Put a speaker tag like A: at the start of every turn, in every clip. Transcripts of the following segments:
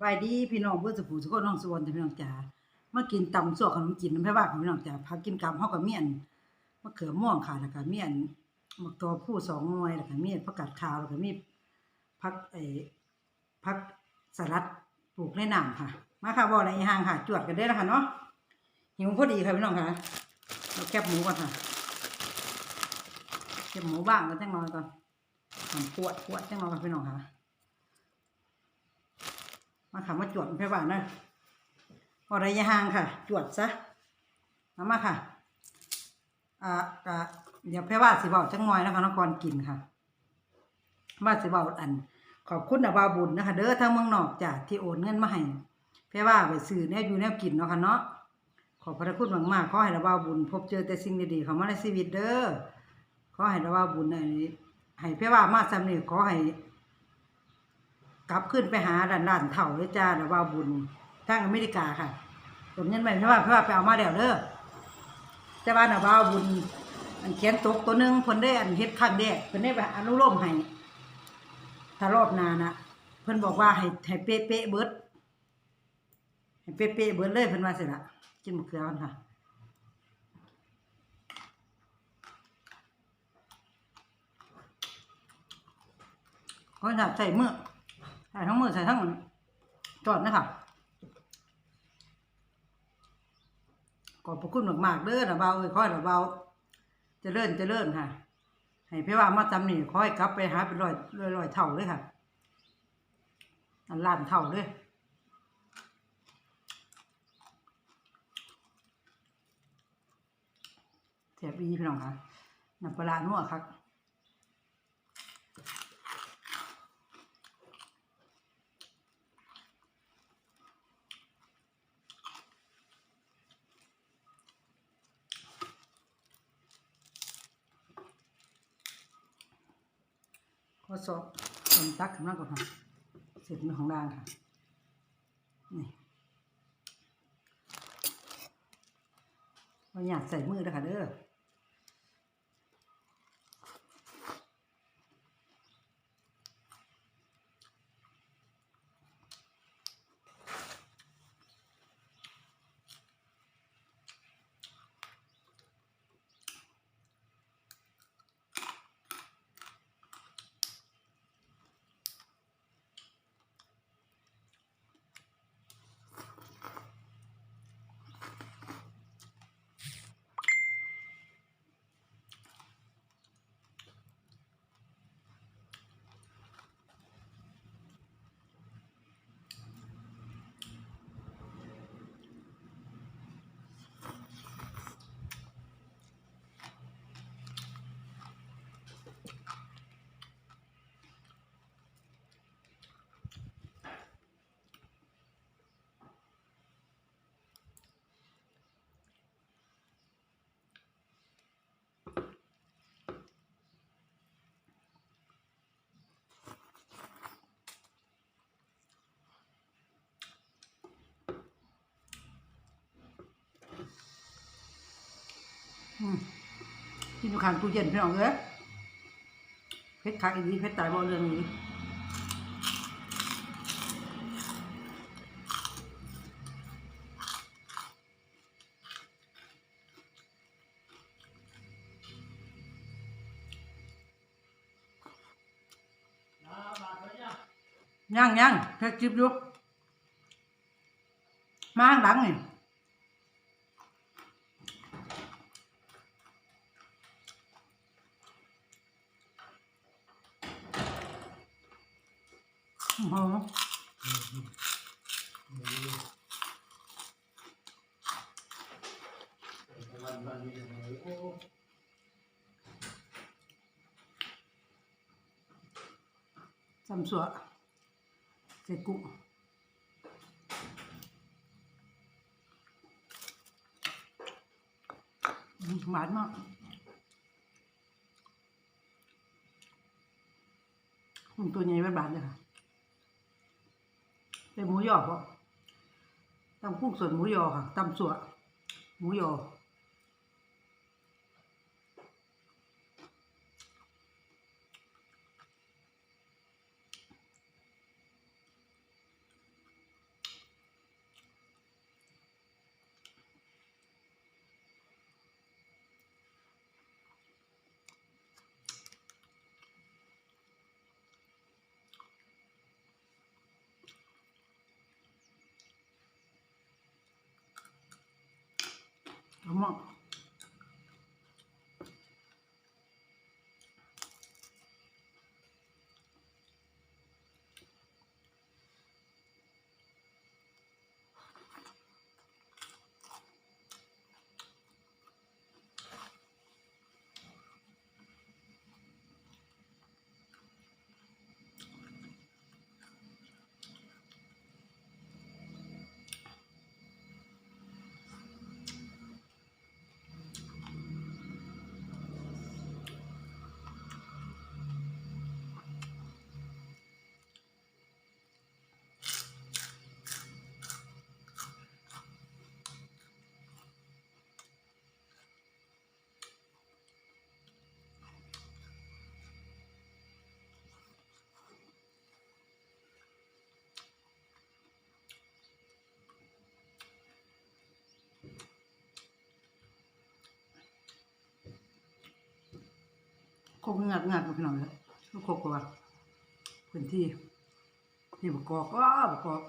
A: บายดีพี่น้องเพื่อสุภูสุขน้องสวนพี่น้องจ๋ามากินตำซั่วขนมจีนน้ำแพ้ว่าของพี่น้องจ๋าพักกินกับเฮากับเมียนมะเขือม่วงค่ะแล้วก็เมียนมะตัวผู้สองหน่วยแล้วก็เมียนผักกาดขาวแล้วก็มีผักไอ้ผักสลัดปลูกในน้ำค่ะ มาค่ะบ่อะไรอีห่างค่ะ จวดกันได้แล้วค่ะเนาะหิวพอดีค่ะพี่น้องค่ะเอาแคบหมูก่อนค่ะแคบหมูบ้างกันจังน้อยก่อนปวดปวดจังน้อยค่ะพี่น้องค่ะ มาค่ะมาจวดเพื่อว่านะพอระยะห่างค่ะ จวดซะมามาค่ะอ่ากะเดี๋ยวเพื่อว่าสิเบาจังงอยนะคะนกรกินค่ะว่าสิเบาอัน ขอบคุณนะบาบุญนะคะ เด้อทางเมืองนอกจ้ะที่โอนเงินมาให้เพื่อว่าไปซื้อแนวอยู่แนวกินเนาะค่ะเนาะขอบพระคุณมากๆขอให้ระบาบุญ พบเจอแต่สิ่งดีๆเข้ามาในชีวิตเด้อขอให้ระบาบุญอันนี้ให้เพื่อว่ามาสำเร็จขอให้ กลับขึ้นไปหาด่านด่านเถ่าเลยจ้าแล้วว่าบุญทางอเมริกาค่ะตนเงินไปเพราะว่าเพราะว่าไปเอามาแล้วเด้อแต่ว่าน่ะว่าบุญอันเขียนตกตัวหนึงเพิ่นได้อันเฮ็ดครั้งแรกเพิ่นได้ไปอนุโลมให้ถ้ารอบหน้านะเพิ่นบอกว่าให้ให้เป๊ะๆเบิดให้เป๊ะๆเบิดเลยเพิ่นว่าสิละกินมะเขือกันค่ะก็จะใส่เมื่อ ใส่ทั้งมือใส่ทั้งจอดนะคะขอบพระคุณมากๆเด้อระเบาเอ้ยค่อยระเบาจะเลื่อนจะเลื่อนค่ะ ให้พี่ว่ามาจำหนี่ค่อยกลับไปหาเป็นรอยรอยรอยเท่าเลยค่ะอันล้านเท่าเลยแสบอีพี่น้องค่ะน้ำปลาร้านัวครับ ข้อสอบตอนตักขึ้นมาก่อนค่ะเสร็จมือของดางค่ะ นี่เราอยากใส่มือนะคะเด้อ กินอยู่ข้างตู้เย็นพี่น้องเอ้ยเพชรคักอีนี้เพชรตายบ่เรื่องนี้ย่างย่างเพชรจิบอยุกมาข้างหลังนี่โอ้โห สำสัวใส่กุ้งหวานมากกุ้งตัวใหญ่บานๆเลยค่ะเป็นหมูยอเพราะตำกุ้งส่วนหมูยอค่ะตำสัวหมูยอ ม่ วงโคกงัดงัดกับพี่น้องเลยลูกโคบกว่าพื้นที่ที่ประกอบก็ประกอบ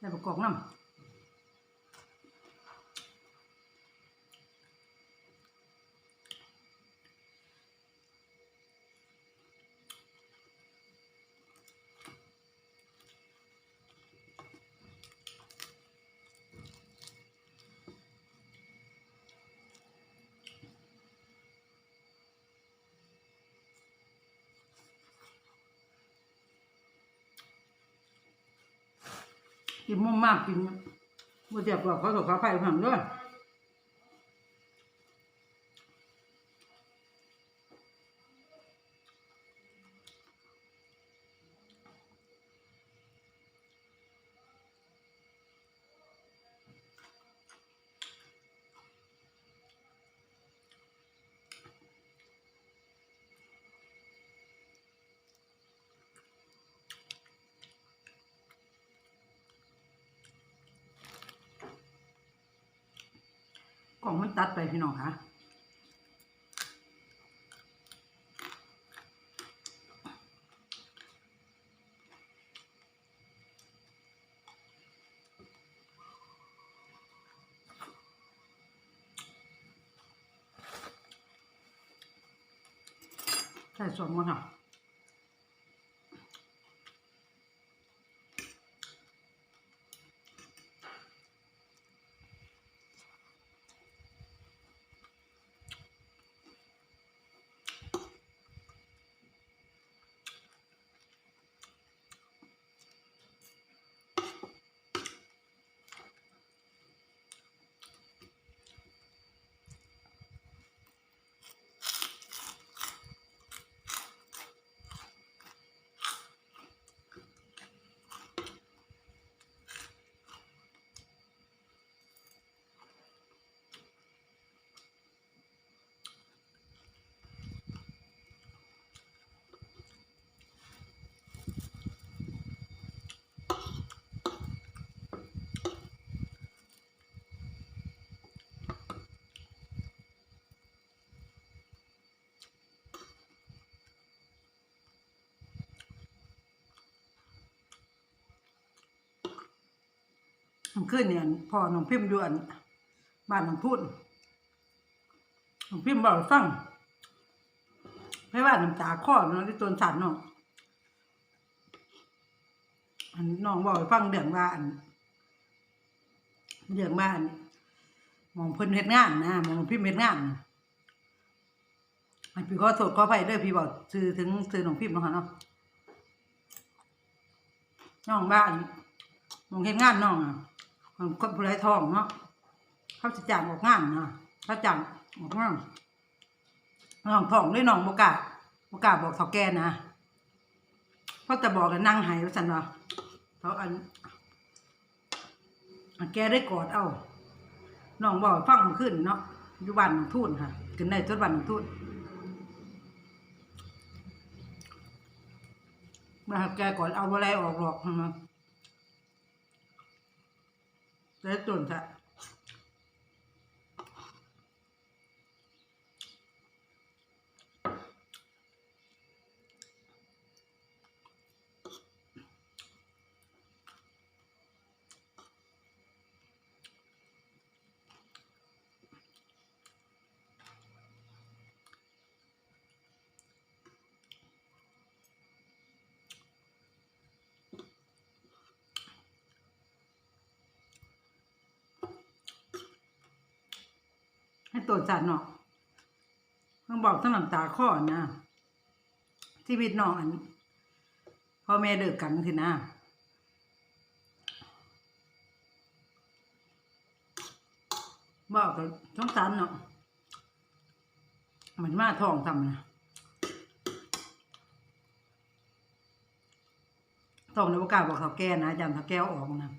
A: ได้ประกอบน้ำ กินมุ่มมากกินมื่อเดียบบอกเขาตกเขาไฟผังด้วย กล่องมันตัดไปพี่น้องคะใส่สองมันค่ะ มันขึ้นเนี่ยพอน้องพิมพ์ด่วนบ้านน้องพูดน้องพิมพ์บอกฟังไม่ว่าน้ำตาข้อเนาะที่ตัวสันเนาะอันน้องบอกฟังเรื่องว่าอันเรื่องบ้านมองเพิ่นเฮ็ดงานนะมองพิมพ์เฮ็ดงานอันพี่ขอโทษขออภัยเด้อพี่บอกซื้อถึงซื้อน้องพิมพ์เนาะคะเนาะน้องบ้านมองเฮ็ดงานน้องอะ คนผู้ไรทองเนาะเขาจะจ้างออกงานเนาะเขาจ้างออกงานน้องทองด้วยน้องโมกาโมกาบอกเขาแก่นะเพราะแต่บอกกันนั่งหายว่าสันว่าเขาอันแกได้กอดเอาน้องบอกฟังขึ้นเนาะอยู่บ้านหนองทุ่นค่ะขึ้นในทุดบ้านหนองทุ่นมาแกกอนเอาอะไรออกหรอกนะ แ炖它 tổn thạ. ตัวจัดเนาะเพิ่งบอกทั้งน้ำตาข้อนะชีวิตนอนพ่อแม่เลิกกันสินะบอกกับท้องสันเนาะมันมาทองทำนะท้องในโอกาสบอกเขาแก้นะอาจารย์เขาแก้วออกนะ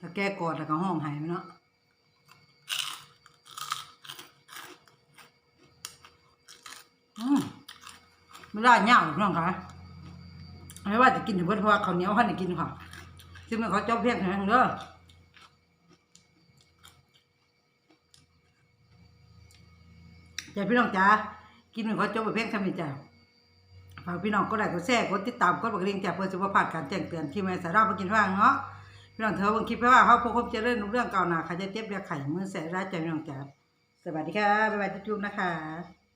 A: ถ้าแก้กอดแล้วก็ห้องหายไปเนาะ ไม่ได้เงาพี่น้องคะไม่ว่าจะกินถึงเพื่อเพราะว่าเขาเหนียวเขาได้กินค่ะ ซึ่งมันเขาเจ้าเพียงแห้งเด้อจ้าพี่น้องจ๋ากินหมือนเขาเจ้าไปเพียงทำไมจ้าฝากพี่น้องก็ได้ก็แชร์กดติดตามกดบักเรียงจ้าเพื่อสุขภาพการแจ้งเตือนที่แม่สาระมากินว่างเนาะพี่น้องเธอบางคลิปไปว่าเขาพบคบเจริญรู้เรื่องเก่าหนาใครจะเจ็บเรียาไข่มือแสร้ายใจพี่น้องจ๋าสวัสดีค่ะบ๊ายบายทุกๆนะคะ